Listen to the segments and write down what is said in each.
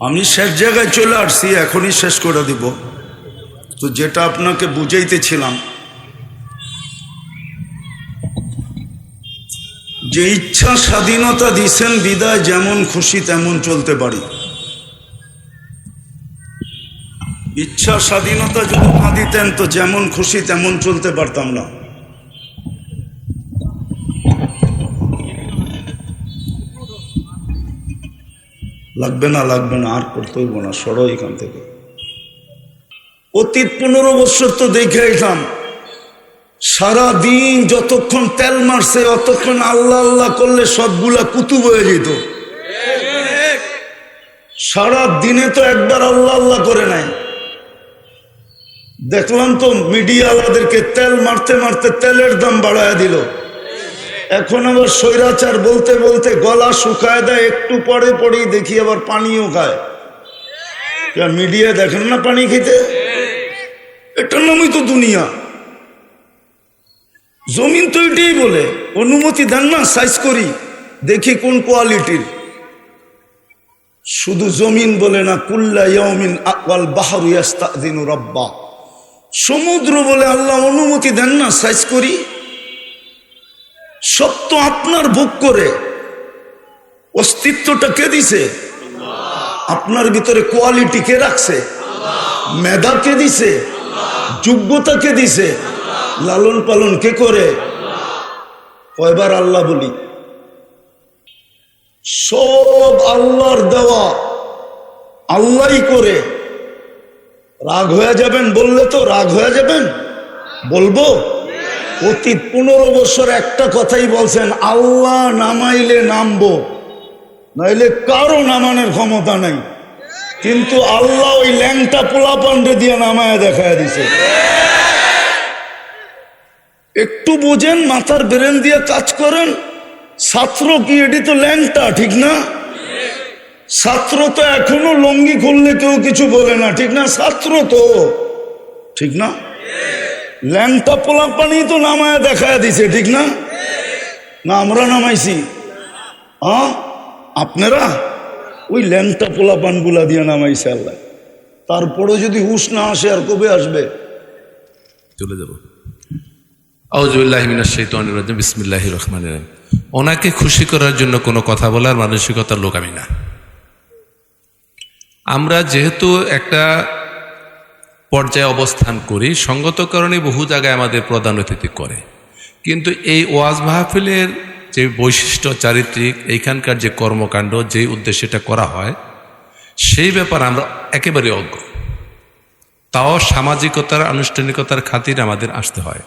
আমি শেষ জায়গায় চলে আসছি, এখনই শেষ করে দিব। তো যেটা আপনাকে বুঝাইতেছিলাম, যে ইচ্ছা স্বাধীনতা দিছেন, বিদায় যেমন খুশি তেমন চলতে পারি। ইচ্ছা স্বাধীনতা যদি না দিতেন, তো যেমন খুশি তেমন চলতে পারতাম না। লাগবে না লাগবে না, আর করতে হইব না, সরো এখান থেকে। অতীত পনেরো বছর তো দেখে এলাম সারা দিন যতক্ষণ তেল মারছে, অতক্ষণ আল্লাহ আল্লাহ করলে সবগুলা কুতুব হয়ে যেত। সারা দিনে তো একবার আল্লাহ আল্লাহ করে নাই। দেখলাম তো মিডিয়া মিডিয়াওয়ালাদেরকে তেল মারতে মারতে তেলের দাম বাড়ায় দিল। এখন আবার স্বৈরাচার বলতে বলতে গলা শুকায় দেয়, একটু পরে পরেই দেখি আবার পানিও খায়। মিডিয়া দেখেন না পানি খেতে? এটার নামই তো দুনিয়া। জমিন তো এটাই বলে, অনুমতি দেন না সাইজ করি, দেখি কোন কোয়ালিটির শুধু জমিন বলে না, কুল্লা ইয়ামিন বাহারু ইয়াস্তাদিনু রব্বা। সমুদ্র বলে আল্লাহ অনুমতি দেন না সাইজ করি। তো আপনার ভোগ করে। অস্তিত্বটা কে দিছে? আপনার ভিতরে কোয়ালিটি কে রাখছে? মেধা কে দিছে? যোগ্যতা কে দিছে? লালন পালন কে করে? কয়বার আল্লাহ বলি, সব আল্লাহর দেওয়া আল্লাহই করে। রাগ হয়ে যাবেন বললে তো রাগ হয়ে যাবেন? বলব? অতীত পনেরো বছর একটা কথাই বলছেন, আল্লাহ নামাইলে নামবো, নাইলে কারও নামানোর ক্ষমতা নাই। কিন্তু আল্লাহ ওই ল্যাংটা পোলা পান্ডে দিয়ে নামায় দেখায় দিছে। একটু বুঝেন, মাথার ব্রেন দিয়ে কাজ করেন, ছাত্র কি, এটি তো ল্যাংটা, ঠিক না? ছাত্র তো এখনও লঙ্গি খুললে কেউ কিছু বলে না, ঠিক না? ছাত্র তো, ঠিক না? ল্যাংটা পোলা পানি তো নামায় দেখায় দিছে, ঠিক না? না, আমরা নামাইছি। হ্যাঁ আপনারা? ওই ল্যাংটা পোলা পানগুলা দিয়ে নামাইছে আল্লাহ। তারপরে যদি হুশ না আসে, আর কবে আসবে? চলে যাব। ওনাকে খুশি করার জন্য কোনো কথা বলার মানসিকতার লোক আমি না। আমরা যেহেতু একটা পর্যায়ে অবস্থান করি, সঙ্গত কারণে বহু জায়গায় আমাদের প্রধান অতিথি করে। কিন্তু এই ওয়াজ মাহফিলের যে বৈশিষ্ট্য, চারিত্রিক, এইখানকার যে কর্মকাণ্ড, যে উদ্দেশ্যে এটা করা হয়, সেই ব্যাপার আমরা একেবারে অজ্ঞ। তাও সামাজিকতার, আনুষ্ঠানিকতার খাতির আমাদের আসতে হয়।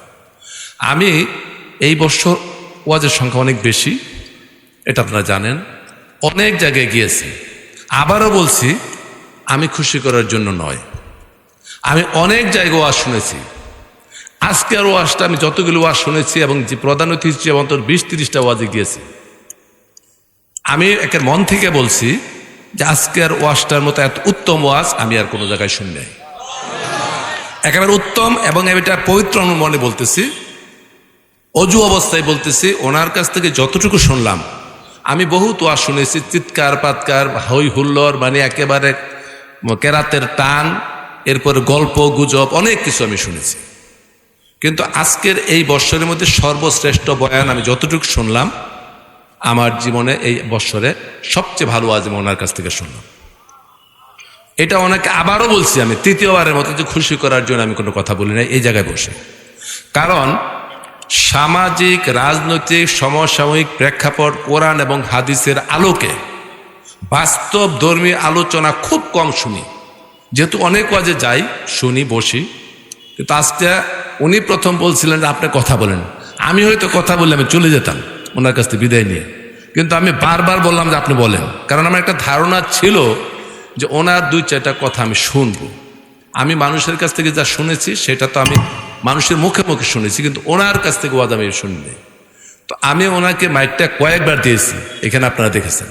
আমি এই বছর ওয়াজের সংখ্যা অনেক বেশি, এটা আপনারা জানেন। অনেক জায়গায় গিয়েছি। আবারও বলছি, আমি খুশি করার জন্য নয়। আমি অনেক জায়গায় ওয়াজ শুনেছি। আজকের ওয়াজটা আমি যতগুলো ওয়াজ শুনেছি এবং যে প্রধান অতিথি হিসেবে অন্তর বিশ তিরিশটা ওয়াজে গিয়েছি। আমি একের মন থেকে বলছি যে আজকের ওয়াজটার মতো এত উত্তম ওয়াজ আমি আর কোনো জায়গায় শুনি নাই। একেবারে উত্তম এবং আমি এটা পবিত্র মনে বলতেছি। অজু অবস্থায় বলতেছি, ওনার কাছ থেকে যতটুকু শুনলাম, আমি বহু তোয়া শুনেছি চিৎকার পাতকার হই হুল্লোর মানে একেবারে কেরাতের টান এরপরে গল্প, গুজব, অনেক কিছু আমি শুনেছি। কিন্তু আজকের এই বৎসরের মধ্যে সর্বশ্রেষ্ঠ বয়ান আমি যতটুকু শুনলাম, আমার জীবনে এই বৎসরে সবচেয়ে ভালো আজ ওনার কাছ থেকে শুনলাম। এটা ওনাকে আবারও বলছি আমি, তৃতীয়বারের মতো যে খুশি করার জন্য আমি কোনো কথা বলি না এই জায়গায় বসে। কারণ সামাজিক, রাজনৈতিক, সমসাময়িক প্রেক্ষাপট, কোরআন এবং হাদিসের আলোকে বাস্তব ধর্মী আলোচনা খুব কম শুনি। যেহেতু অনেক ওয়াজে যাই, শুনি, বসি। কিন্তু আজকে উনি প্রথম বলছিলেন যে, আপনি কথা বলেন। আমি হয়তো কথা বললে আমি চলে যেতাম ওনার কাছ থেকে বিদায় নিয়ে। কিন্তু আমি বারবার বললাম যে, আপনি বলেন। কারণ আমার একটা ধারণা ছিল যে, ওনার দুই, চারটা কথা আমি শুনব। আমি মানুষের কাছ থেকে যা শুনেছি, সেটা তো আমি মানুষের মুখে মুখে শুনেছি, কিন্তু ওনার কাছ থেকে ওয়াজ আমি শুনিনি। তো আমি ওনাকে মাইকটা কয়েকবার দিয়েছি, এখানে আপনারা দেখেছেন।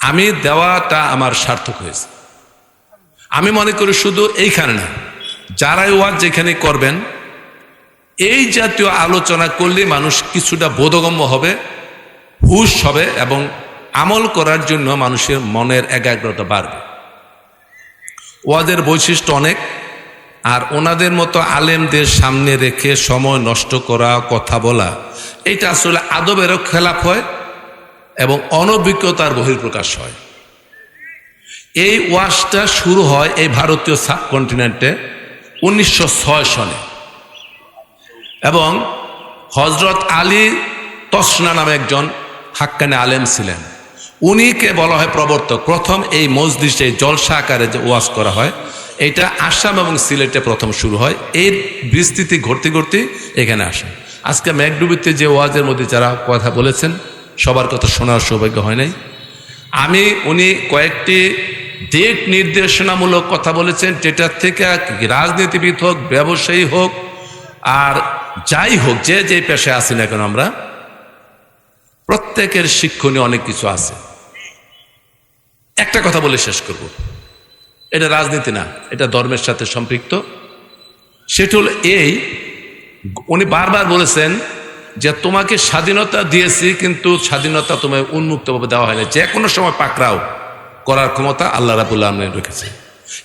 আমি দেওয়াটা আমার সার্থক হয়েছে। আমি মনে করি শুধু এইখানে না, যারাই ওয়াজ যেখানে করবেন, এই জাতীয় আলোচনা করলে মানুষ কিছুটা বোধগম্য হবে, হুশ হবে এবং আমল করার জন্য মানুষের মনের একাগ্রতা বাড়বে। ওয়াজের বৈশিষ্ট্য অনেক, আর ওনাদের মতো আলেমদের সামনে রেখে সময় নষ্ট করা, কথা বলা, এটা আসলে আদবেরও খেলাপ হয় এবং অনভিজ্ঞতার বহির্প্রকাশ হয়। এই ওয়াশটা শুরু হয় এই ভারতীয় সাবকন্টিনেন্টে উনিশশো ছয় সনে। এবং হজরত আলী তসনা নামে একজন হাক্কানে আলেম ছিলেন। উনিকে বলা হয় প্রবর্তক। প্রথম এই মসজিদে জলসা আকারে যে ওয়াজ করা হয়, এটা আসাম এবং সিলেটে প্রথম শুরু হয়। এর বিস্তৃতি ঘটতে ঘটতে এখানে আসে। আজকে ম্যাকডুবিতে যে ওয়াজের মধ্যে যারা কথা বলেছেন, সবার কথা শোনার সৌভাগ্য হয় নাই। আমি, উনি কয়েকটি দিক নির্দেশনামূলক কথা বলেছেন, যেটার থেকে রাজনীতিবিদ হোক, ব্যবসায়ী হোক, আর যাই হোক, যে যে পেশায় আছি না কেন আমরা, প্রত্যেকের শিক্ষণীয় অনেক কিছু আছে। একটা কথা বলে শেষ করব। এটা রাজনীতি না, এটা ধর্মের সাথে সম্পৃক্ত। সেটা হল এই, উনি বারবার বলেছেন যে, তোমাকে স্বাধীনতা দিয়েছি, কিন্তু স্বাধীনতা তোমায় উন্মুক্তভাবে দেওয়া হয়নি যে কোনো সময় পাকড়াও। করার ক্ষমতা আল্লাহ রাবুল্লাহ আলমিন রেখেছে।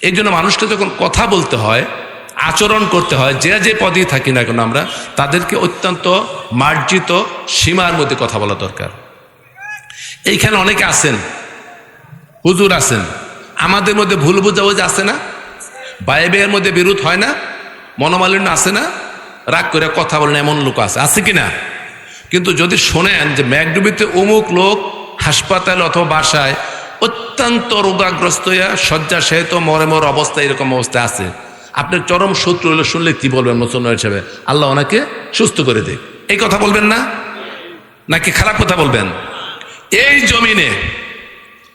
এই জন্য মানুষকে যখন কথা বলতে হয়, আচরণ করতে হয়, যে যে পদেই থাকি না কেন আমরা, তাদেরকে অত্যন্ত মার্জিত সীমার মধ্যে কথা বলা দরকার। এইখানে অনেকে আছেন, হুজুর আছেন, আমাদের মধ্যে ভুল বুঝাবুঝি আছে না? ভাইয়ের মধ্যে বিরোধ হয় না? মনোমালিন্য আছে না? রাগ করে কথা বলেন এমন লোক আছে আছে কি না কিন্তু যদি শোনেন যে ম্যাকডুবিতে অমুক লোক হাসপাতাল অথবা বাসায় অত্যন্ত রোগাগ্রস্ত হইয়া শয্যাশায়িত মরে মর অবস্থা এরকম অবস্থা আছে। আপনার চরম শত্রু হলে শুনলে কি বলবেন মুসলমান হিসেবে? আল্লাহ ওনাকে সুস্থ করে দিক। এই কথা বলবেন না? নাকি খারাপ কথা বলবেন? এই জমিনে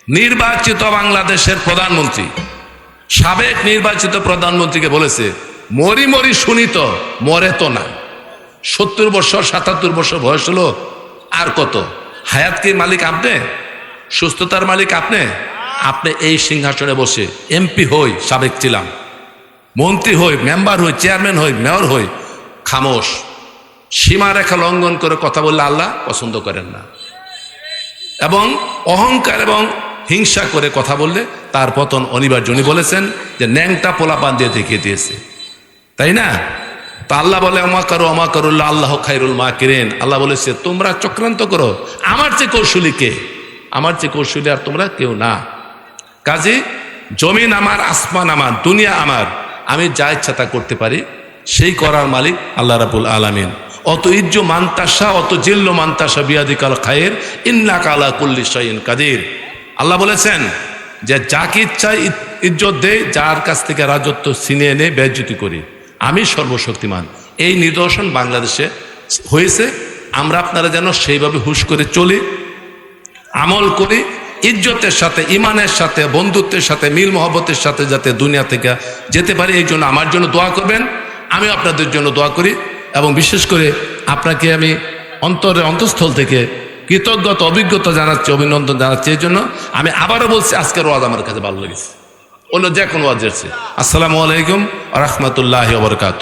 নির্বাচিত বাংলাদেশের প্রধানমন্ত্রী, সাবেক নির্বাচিত প্রধানমন্ত্রীকে বলেছে, মরি মরি শুনি তো, মরে তো না। সত্তর বছর, সাতাত্তর বছর বয়স হলো আর কত? হায়াত কি মালিক আপনি? সুস্থতার মালিক আপনি? আপনি এই সিংহাসনে বসে এমপি হই, সাবেক ছিলাম। মন্ত্রী হই, মেম্বার হই, চেয়ারম্যান হই, মেয়র হই, খামোশ। সীমারেখা লঙ্ঘন করে কথা বললে আল্লাহ পছন্দ করেন না। এবং অহংকার এবং হিংসা করে কথা বললে তার পতন অনিবার্য। উনি বলেছেন যে ন্যাংটা পোলাপান দিয়ে দেখিয়ে দিয়েছে। তাই না? তা আল্লাহ বলে অমা করো অমা করুল্লাহ আল্লাহ খাইরুল মা কিরেন আল্লাহ বলেছে, তোমরা চক্রান্ত করো। আমার চেয়ে কৌশলী কে? আমার চেয়ে কৌশলী আর তোমরা কেউ না। কাজে জমিন আমার, আসমান আমার, দুনিয়া আমার, আমি যা ইচ্ছা তা করতে পারি, সেই করার মালিক আল্লাহ রাবুল আলামিন। অত ইজ্জ মান্তাসা, অত জিল্ল মান্তাসা বিয়াদি কাল খায়ের ইন্না কালা কুল্লি শাইন কাদির। আল্লাহ বলেছেন যে, যাকে ইচ্ছা ইজ্জত দেয়, যার কাছ থেকে রাজত্ব ছিনে এনে বেজ্জতি করি। আমি সর্বশক্তিমান। এই নিদর্শন বাংলাদেশে হয়েছে। আমরা আপনারা যেন সেইভাবে হুশ করে চলি। আমল করি, ইজ্জতের সাথে, ইমানের সাথে, বন্ধুত্বের সাথে, মিল মহব্বতের সাথে যাতে দুনিয়া থেকে যেতে পারি, এই জন্য আমার জন্য দোয়া করবেন। আমি আপনাদের জন্য দোয়া করি এবং বিশেষ করে আপনাকে আমি অন্তরের অন্তঃস্থল থেকে কৃতজ্ঞতা, অভিজ্ঞতা জানাচ্ছি, অভিনন্দন জানাচ্ছি, এই জন্য আমি আবারও বলছি, আজকের ওয়াজ আমার কাছে ভালো লেগেছে। অন্য যে কোনো ওয়াজ আসসালামু আলাইকুম রহমতুল্লাহ বরকাত